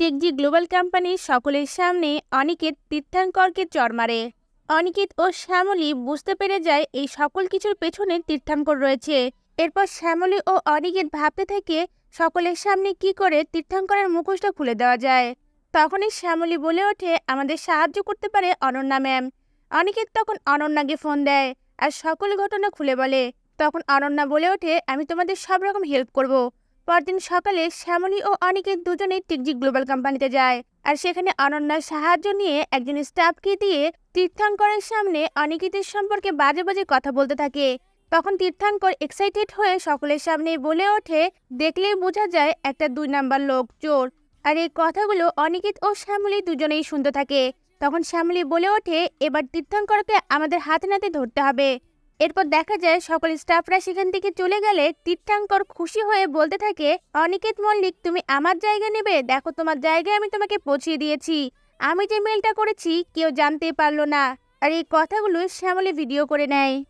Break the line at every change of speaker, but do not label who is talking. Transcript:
টেকজি global কোম্পানির সকলের সামনে অনিকেত তীর্থাঙ্করকে চড় মারে। অনিকেত ও শ্যামলী বুঝতে পেরে যায় এই সকল কিছুর পেছনে তীর্থাঙ্কর রয়েছে। এরপর শ্যামলী ও অনিকেত ভাবতে থাকে সকলের সামনে কি করে তীর্থাঙ্করের মুখোশটা খুলে দেওয়া যায়। তখনই শ্যামলী বলে ওঠে, আমাদের সাহায্য করতে পারে অনন্যা ম্যাম। অনিকেত তখন অনন্যাকে ফোন দেয় আর সকল ঘটনা খুলে বলে। তখন অনন্যা বলে ওঠে, আমি তোমাদের সব রকম হেল্প করব। পরদিন সকালে শ্যামলী ও অনিকেত দুজনেই টিকজি গ্লোবাল কোম্পানিতে যায় আর সেখানে অনন্যার সাহায্য নিয়ে একজন স্টাফকে দিয়ে তীর্থাঙ্করের সামনে অনিকেতের সম্পর্কে বাজে বাজে কথা বলতে থাকে। তখন তীর্থাঙ্কর এক্সাইটেড হয়ে সকলের সামনে বলে ওঠে, দেখলেই বোঝা যায় একটা দুই নাম্বার লোক, চোর। আর এই কথাগুলো অনিকেত ও শ্যামলী দুজনেই শুনতে থাকে। তখন শ্যামলী বলে ওঠে, এবার তীর্থঙ্করকে আমাদের হাতে নাতে ধরতে হবে। এরপর দেখা যায় সকল স্টাফরা সেখান থেকে চলে গেলে তীর্থাঙ্কর খুশি হয়ে বলতে থাকে, অনিকেত মল্লিক, তুমি আমার জায়গা নেবে? দেখো, তোমার জায়গায় আমি তোমাকে পৌঁছিয়ে দিয়েছি। আমি যে মেলটা করেছি, কেউ জানতে পারল না। আর এই কথাগুলো শ্যামলে ভিডিও করে নেয়।